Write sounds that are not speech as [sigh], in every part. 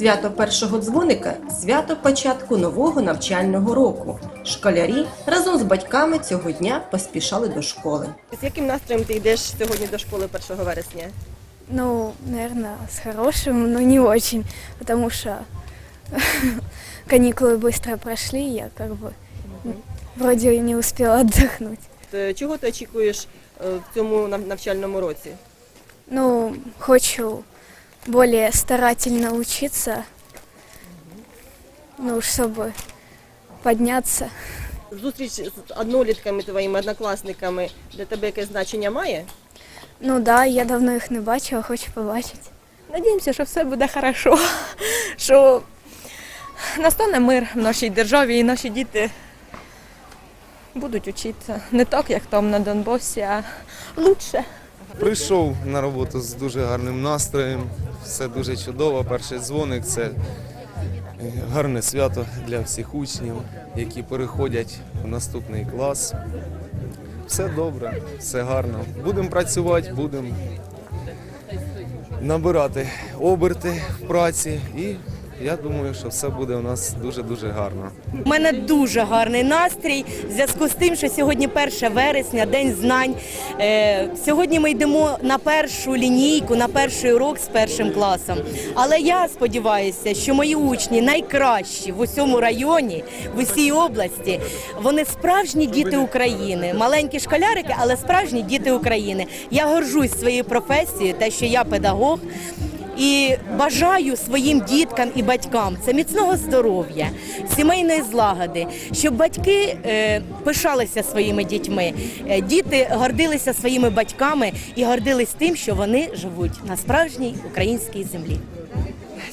Свято першого дзвоника свято початку нового навчального року. Школярі разом з батьками цього дня поспішали до школи. З яким настроєм ти йдеш сьогодні до школи 1 вересня? Ну, наверное, с хорошим, но не очень, потому что [laughs] каникулы быстро прошли, я как бы вроде и не успела [laughs] отдохнуть. Е, Чого ти очікуєш е, в цьому нав- навчальному році? Ну, хочу более старательно учиться, ну, чтобы подняться. Зустріч з однолітками твоїми однокласниками для тебе якесь значення має? Ну да, я давно їх не бачила, хочу побачити. Надіємося, що все буде хорошо, [laughs] що настане мир в нашій державі і наші діти будуть вчитися не так, як там на Донбасі, а лучше. Прийшов на роботу з дуже гарним настроєм, все дуже чудово. Перший дзвоник це гарне свято для всіх учнів, які переходять в наступний клас. Все добре, все гарно. Будемо працювати, будемо набирати оберти в праці і я думаю, що все буде у нас дуже-дуже гарно. У мене дуже гарний настрій в зв'язку з тим, що сьогодні 1 вересня, день знань. Е, сьогодні ми йдемо на першу лінійку, на перший урок з першим класом. Але я сподіваюся, що мої учні найкращі в усьому районі, в усій області. Вони справжні діти України, маленькі школярики, але справжні діти України. Я горжусь своєю професією, те, що я педагог. І бажаю своїм діткам і батькам це міцного здоров'я, сімейної злагоди, щоб батьки е, пишалися своїми дітьми, е, діти гордилися своїми батьками і гордились тим, що вони живуть на справжній українській землі.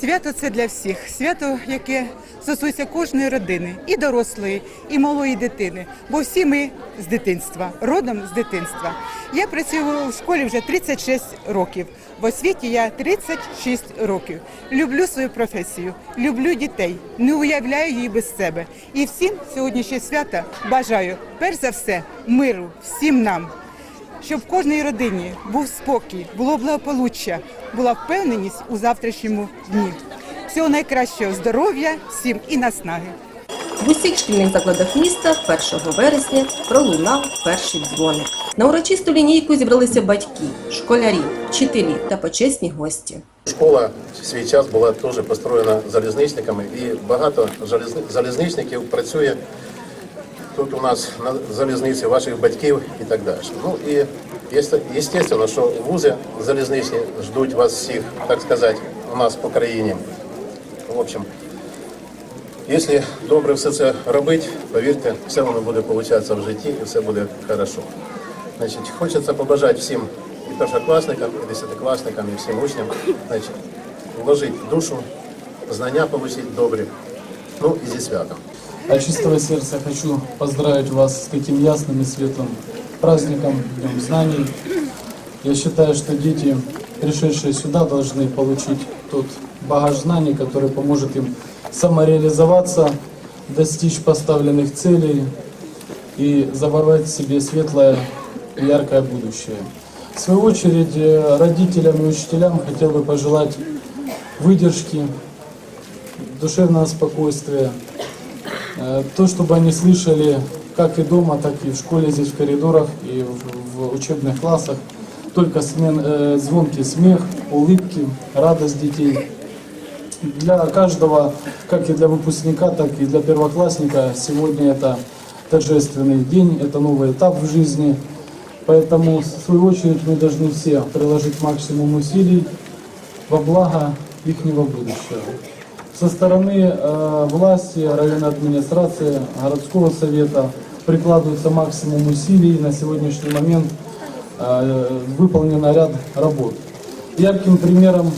Свято це для всіх. Свято, яке стосується кожної родини, і дорослої, і малої дитини. Бо всі ми з дитинства, родом з дитинства. Я працюю в школі вже 36 років. В освіті я 36 років. Люблю свою професію, люблю дітей, не уявляю її без себе. І всім сьогоднішнє свято бажаю перш за все миру всім нам щоб в кожній родині був спокій, було благополуччя, була впевненість у завтрашньому дні. Всього найкращого здоров'я всім і наснаги. В усіх шкільних закладах міста 1 вересня пролунав перший дзвоник. На урочисту лінійку зібралися батьки, школярі, вчителі та почесні гості. Школа в свій час була теж построєна залізничниками, і багато залізни- залізничників працює тут у нас на залізниці ваших батьків і так далі. Ну і звісно, що вузи залізничні ждуть вас всіх, так сказати, у нас по країні. В общем, якщо добре все це робити, повірте, все воно буде получатися в житті і все буде хорошо. Значить, хочеться побажати всім і першокласникам, і десятикласникам, і всім учням, значить, вложити душу, знання отримати добрі, ну і зі святом. От чистого сердца хочу поздравить вас с таким ясным и светлым праздником, Днем Знаний. Я считаю, что дети, пришедшие сюда, должны получить тот багаж знаний, который поможет им самореализоваться, достичь поставленных целей и заворвать в себе светлое яркое будущее. В свою очередь, э, родителям и учителям хотел бы пожелать выдержки, душевного спокойствия, То, чтобы они слышали как и дома, так и в школе, здесь в коридорах и в, учебных классах, только смен, э, звонкий смех, улыбки, радость детей. Для каждого, как и для выпускника, так и для первоклассника, сегодня это торжественный день, это новый этап в жизни. Поэтому, в свою очередь, мы должны все приложить максимум усилий во благо их будущего. Со стороны э, власти, районной администрации, городского совета прикладывается максимум усилий. На сегодняшний момент э, выполнен ряд работ. Ярким примером,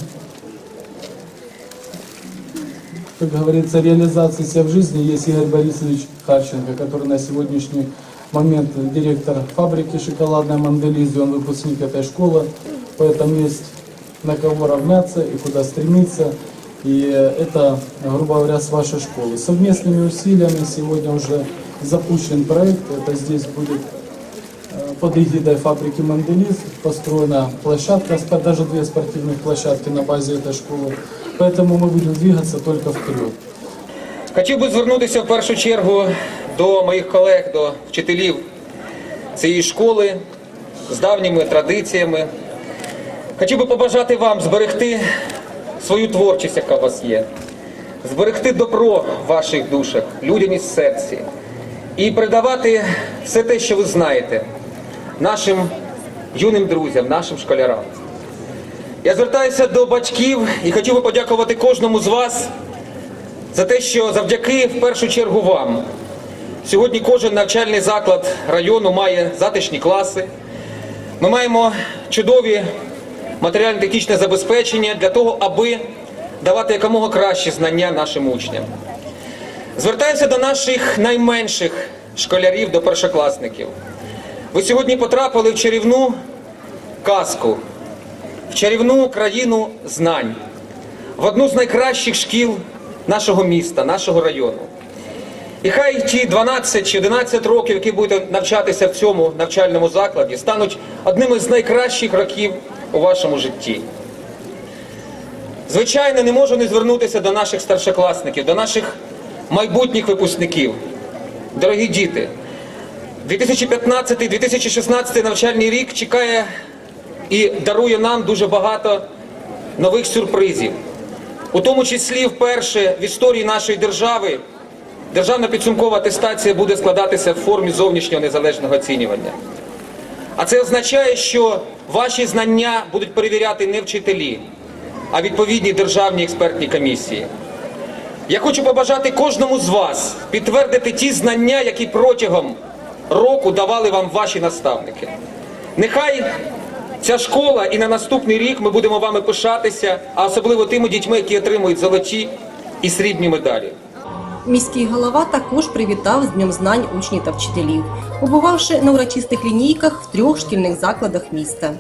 как говорится, реализации себя в жизни есть Игорь Борисович Харченко, который на сегодняшний момент директор фабрики шоколадной Манделизи, он выпускник этой школы, поэтому есть на кого равняться и куда стремиться. И это, грубо говоря, с вашей школы. Совместными усилиями сегодня уже запущен проект. Это здесь будет э, под эгидой фабрики Манделиз построена площадка, спа- даже две спортивных площадки на базе этой школы. Поэтому мы будем двигаться только вперед. Хотів би звернутися в першу чергу до моїх колег, до вчителів цієї школи з давніми традиціями. Хотів би побажати вам зберегти свою творчість, яка у вас є, зберегти добро в ваших душах, людяність в серці і передавати все те, що ви знаєте, нашим юним друзям, нашим школярам. Я звертаюся до батьків і хотів би подякувати кожному з вас за те, що завдяки в першу чергу вам сьогодні кожен навчальний заклад району має затишні класи. Ми маємо чудові матеріально-технічне забезпечення для того, аби давати якомога кращі знання нашим учням. Звертаюся до наших найменших школярів, до першокласників. Ви сьогодні потрапили в чарівну казку, в чарівну країну знань, в одну з найкращих шкіл нашого міста, нашого району. І хай ті 12 чи 11 років, які будете навчатися в цьому навчальному закладі, стануть одними з найкращих років у вашому житті. Звичайно, не можу не звернутися до наших старшокласників, до наших майбутніх випускників. Дорогі діти, 2015-2016 навчальний рік чекає і дарує нам дуже багато нових сюрпризів. У тому числі вперше в історії нашої держави державна підсумкова атестація буде складатися в формі зовнішнього незалежного оцінювання. А це означає, що ваші знання будуть перевіряти не вчителі, а відповідні державні експертні комісії. Я хочу побажати кожному з вас підтвердити ті знання, які протягом року давали вам ваші наставники. Нехай ця школа і на наступний рік ми будемо вами пишатися, а особливо тими дітьми, які отримують золоті і срібні медалі. Міський голова також привітав з Днем знань учнів та вчителів, побувавши на урочистих лінійках в трьох шкільних закладах міста.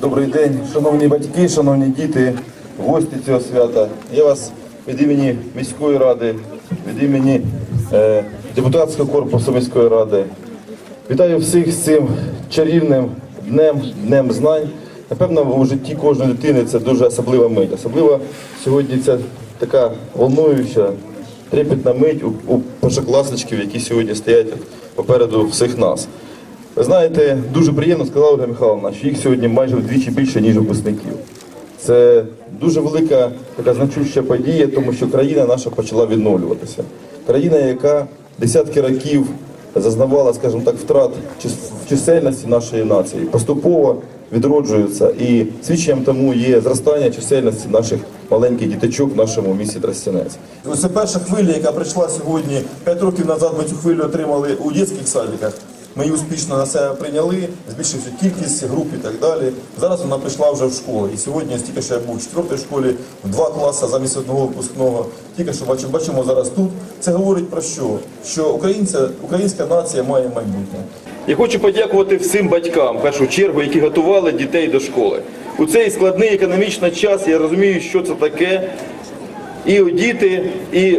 Добрий день, шановні батьки, шановні діти, гості цього свята. Я вас від імені міської ради, від імені е, депутатського корпусу міської ради. Вітаю всіх з цим чарівним днем, днем знань. Напевно, у житті кожної дитини це дуже особлива мить. Особливо сьогодні ця така волнуюча, трепетна мить у, у першокласничків, які сьогодні стоять попереду всіх нас. Ви знаєте, дуже приємно сказала Ольга Михайловна, що їх сьогодні майже вдвічі більше, ніж випускників. Це дуже велика така значуща подія, тому що країна наша почала відновлюватися. Країна, яка десятки років зазнавала, скажімо так, втрат чисельності нашої нації, поступово відроджуються І свідченням тому є зростання чисельності наших маленьких діточок в нашому місті Тростянець. Ось це перша хвиля, яка прийшла сьогодні. П'ять років назад ми цю хвилю отримали у дитячих садиках. Ми її успішно на себе прийняли, збільшився кількість груп і так далі. Зараз вона прийшла вже в школу. І сьогодні, тільки що я був у четвертій школі, в два класи замість одного випускного. Тільки що бачимо, бачимо зараз тут. Це говорить про що? Що українця, українська нація має майбутнє. Я хочу подякувати всім батькам, в першу чергу, які готували дітей до школи. У цей складний економічний час я розумію, що це таке. І діти, і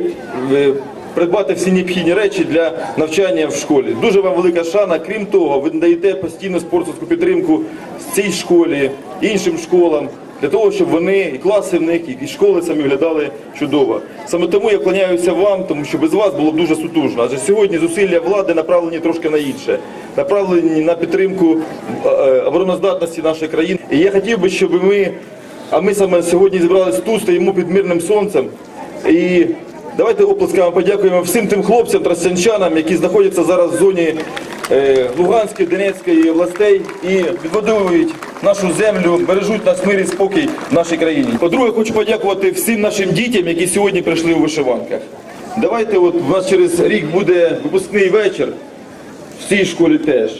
е, придбати всі необхідні речі для навчання в школі. Дуже вам велика шана. Крім того, ви надаєте постійну спортсменську підтримку цій школі, іншим школам. Для того, щоб вони і класи в них, і школи самі виглядали чудово. Саме тому я вклоняюся вам, тому що без вас було б дуже сутужно. Адже сьогодні зусилля влади направлені трошки на інше, направлені на підтримку е, е, обороноздатності нашої країни. І я хотів би, щоб ми, а ми саме сьогодні зібрались тут, стоїмо під мирним сонцем. І давайте оплесками подякуємо всім тим хлопцям, тростянчанам, які знаходяться зараз в зоні е, Луганської, Донецької областей і відбудовують нашу землю, бережуть нас мир і спокій в нашій країні. По-друге, хочу подякувати всім нашим дітям, які сьогодні прийшли у вишиванках. Давайте, от у нас через рік буде випускний вечір в цій школі теж.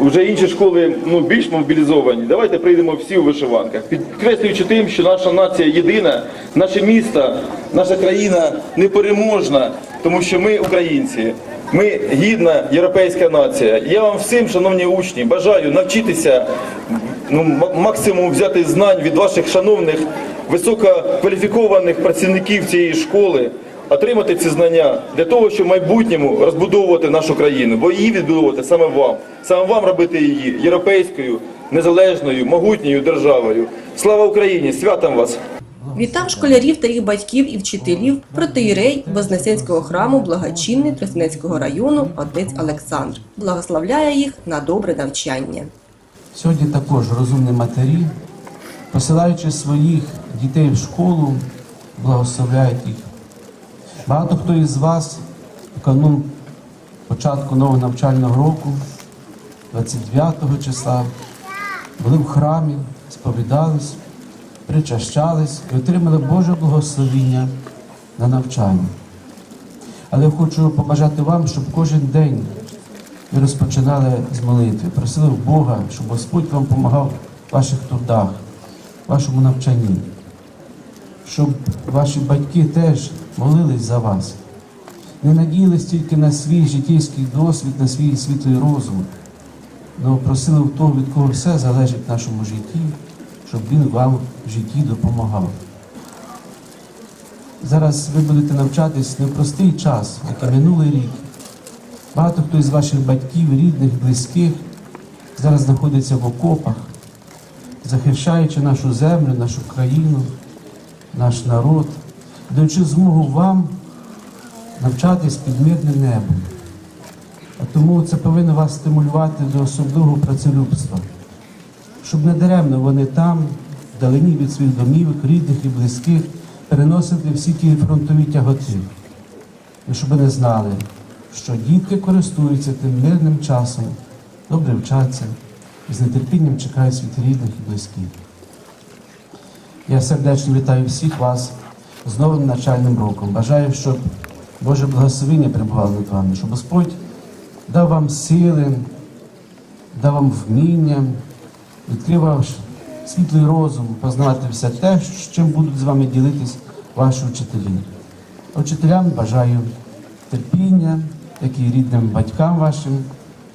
Вже інші школи ну, більш мобілізовані. Давайте прийдемо всі у вишиванках, підкреслюючи тим, що наша нація єдина, наше місто, наша країна непереможна, тому що ми українці. Ми гідна європейська нація. Я вам всім, шановні учні, бажаю навчитися ну, максимум взяти знань від ваших шановних висококваліфікованих працівників цієї школи отримати ці знання для того, щоб в майбутньому розбудовувати нашу країну, бо її відбудовувати саме вам, саме вам робити її європейською, незалежною, могутньою державою. Слава Україні! Святом вас! Вітав школярів та їх батьків і вчителів протиєрей Вознесенського храму благочинний Тростянецького району отець Олександр. Благословляє їх на добре навчання. Сьогодні також розумні матері, посилаючи своїх дітей в школу, благословляють їх. Багато хто із вас в канун початку нового навчального року, 29 числа, були в храмі, сповідались, причащались і отримали Боже благословіння на навчання. Але я хочу побажати вам, щоб кожен день ви розпочинали з молитви, просили в Бога, щоб Господь вам допомагав в ваших трудах, в вашому навчанні, щоб ваші батьки теж молились за вас, не надіялись тільки на свій життєйський досвід, на свій світлий розум, але просили в того, від кого все залежить в нашому житті, щоб він вам в житті допомагав. Зараз ви будете навчатись непростий час, як і минулий рік. Багато хто із ваших батьків, рідних, близьких зараз знаходиться в окопах, захищаючи нашу землю, нашу країну, наш народ, даючи змогу вам навчатись під мирним небом. А тому це повинно вас стимулювати до особливого працелюбства, щоб не даремно вони там, вдалині від своїх домівок, рідних і близьких, переносити всі ті фронтові тяготи. І щоб вони знали, що дітки користуються тим мирним часом, добре вчаться і з нетерпінням чекають своїх рідних і близьких. Я сердечно вітаю всіх вас з новим навчальним роком. Бажаю, щоб Боже благословення перебувало над вами, щоб Господь дав вам сили, дав вам вміння, відкрив світлий розум, познати все те, з чим будуть з вами ділитись ваші вчителі. А Вчителям бажаю терпіння, як і рідним батькам вашим,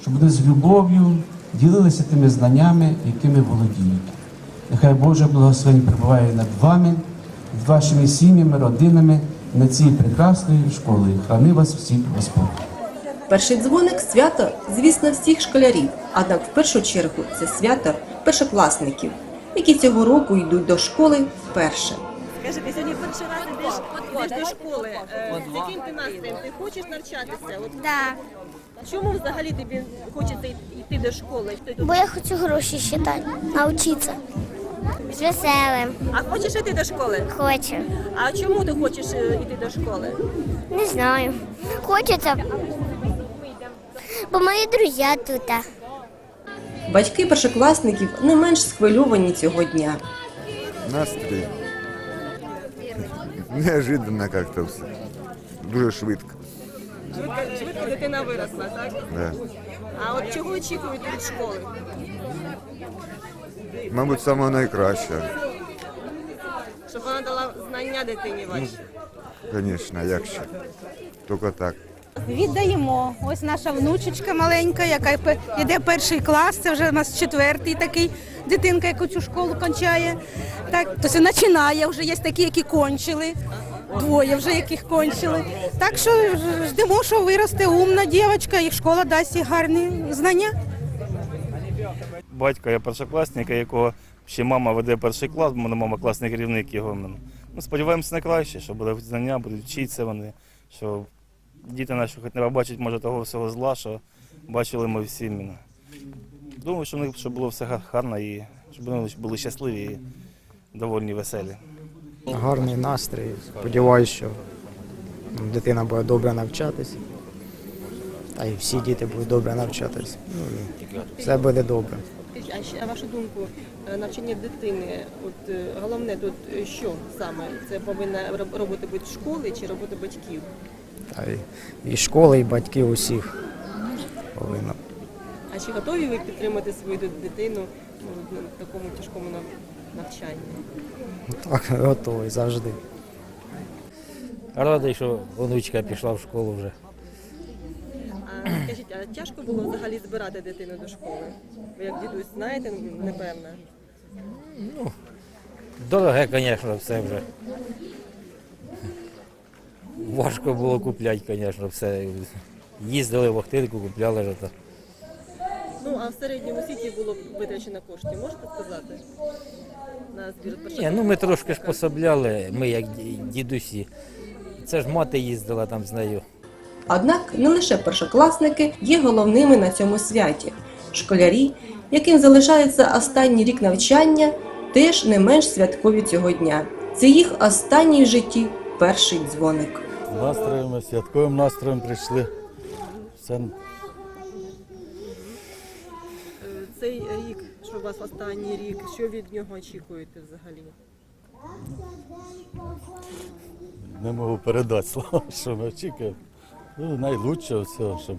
щоб вони з любов'ю ділилися тими знаннями, якими володіють. Нехай Боже благословень перебуває над вами, над вашими сім'ями, родинами, над цією прекрасною школою. Храни вас всіх Господь. Перший дзвоник свято, звісно, всіх школярів, однак в першу чергу це свято першокласників, які цього року йдуть до школи вперше. Скажи, ти сьогодні перший раз йдеш, йдеш до школи. Е, З яким ти настроєм? Ти хочеш навчатися? От Да, чому взагалі тобі хочеться йти до школи? бо я хочу гроші считати, навчитися. З веселим. А хочеш йти до школи? Хочу. А чому ти хочеш е, йти до школи? Не знаю. Хочеться. Бо мої друзі тут. Батьки першокласників не менш схвильовані цього дня. Настрій. Неожиданно как-то все. Дуже швидко. Швидко, швидко дитина виросла, так? Да. А от чого очікуєте від школи? Мабуть, самого найкращого. Щоб вона дала знання дитині вашій. Звісно, як ще. Тільки так. Віддаємо. Ось наша внучечка маленька, яка йде перший клас. Це вже у нас четвертий такий дитинка, яку цю школу кончає. Так, тобто починає, вже є такі, які кончили. Двоє вже яких кончили. Так що ждемо, що виросте умна дівчинка, і школа дасть їй гарні знання. Батька я першокласника, якого ще мама веде перший клас, бо мене мама класний керівник його. Ну, сподіваємося на краще, що буде знання, будуть вчитися вони, що діти наші хоч не побачать, може, того всього зла, що бачили ми всі. іменно. Думаю, що в них щоб було все гарно і щоб вони були щасливі і довольні, веселі. Гарний настрій. Сподіваюся, що дитина буде добре навчатись. Та й всі діти будуть добре навчатись. Ну, все буде добре. А ще на вашу думку, е, навчання дитини, от е, головне тут е, що саме? Це повинна роб- робота бути школи чи робота батьків? Та й, і школи, і батьки усіх повинно. А чи готові ви підтримати свою дитину ну, на такому тяжкому навчанні? Так, готовий завжди. Радий, що онучка пішла в школу вже. Скажіть, а тяжко було взагалі збирати дитину до школи? Ви як дідусь знаєте, напевно. Дороге, звісно, все вже. Важко було купляти, звісно, все. Їздили в Охтирку, купляли ж то. Ну а в середньому скільки було витрачено коштів, можете сказати? На збір Ні, ну ми трошки ж пособляли, ми як дідусі. Це ж мати їздила там з нею. Однак не лише першокласники є головними на цьому святі. Школярі, яким залишається останній рік навчання, теж не менш святкові цього дня. Це їх останній в житті перший дзвоник. Настроєм, святковим настроєм прийшли. Все Цей рік, що у вас останній рік, що від нього очікуєте взагалі? не можу передати слова, що ми очікуємо. Ну, найлучшого всього, щоб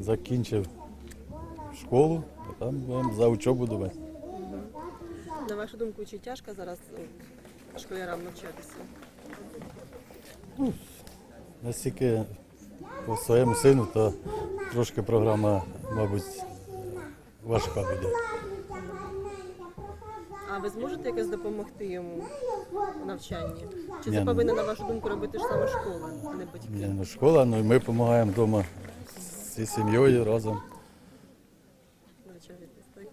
закінчив школу, а там будемо за учобу думати. На вашу думку, чи тяжко зараз от, школярам навчатися? Настільки по своєму сину, то трошки програма, мабуть, важка буде. А ви зможете якось допомогти йому у навчанні? Чи це ну- повинна, на вашу думку, робити ж саме школа, а не батьки? Ні, ну, школа, ну і ми допомагаємо вдома зі сім'єю разом. Навчаєтесь, так?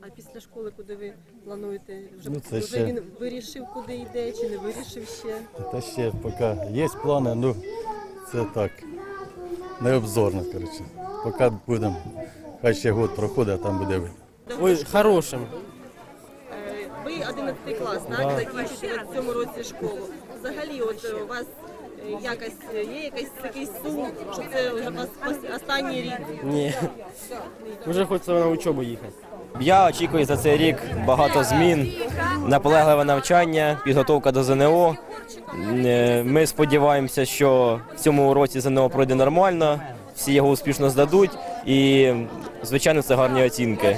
А після школи, куди ви плануєте? Вже, Ну, це вже ще- він вирішив, куди йде, чи не вирішив ще? Та ще поки є плани, ну це так, не обзорно, коротше. Поки будемо, хай ще год проходить, а там буде видно. Ой, хорошим. Е, Ви 11 клас, так? Да. Закінчите в цьому році школу. Взагалі, от е, у вас е, якась е, є якийсь такий сум, що це вже вас останній рік? Ні. Вже хочеться на учобу їхати. Я очікую за цей рік багато змін, наполегливе навчання, підготовка до ЗНО. Ми сподіваємося, що в цьому році ЗНО пройде нормально, всі його успішно здадуть і, звичайно, це гарні оцінки.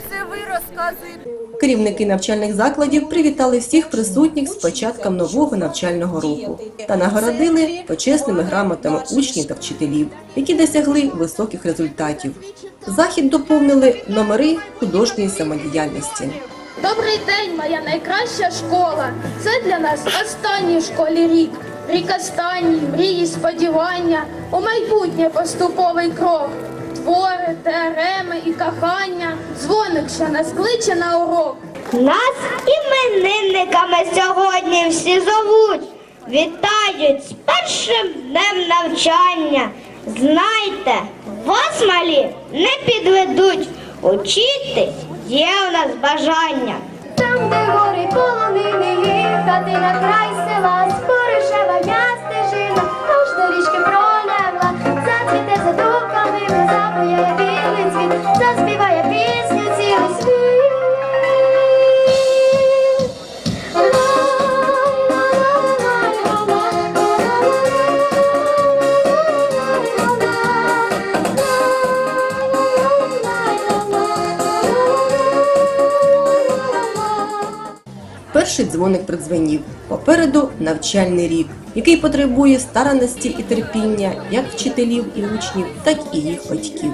Керівники навчальних закладів привітали всіх присутніх з початком нового навчального року та нагородили почесними грамотами учнів та вчителів, які досягли високих результатів. Захід доповнили номери художньої самодіяльності. Добрий день, моя найкраща школа. Це для нас останній в школі рік. Рік останній, мрії, сподівання, у майбутнє поступовий крок. Твори, теореми і кохання, дзвоник, що нас кличе на урок. Нас іменинниками сьогодні всі зовуть, вітають з першим днем навчання. Знайте, вас малі не підведуть, учитись є у нас бажання. Там, де гори полонини їхати на дзвоник придзвенів. Попереду навчальний рік, який потребує старанності і терпіння як вчителів і учнів, так і їх батьків.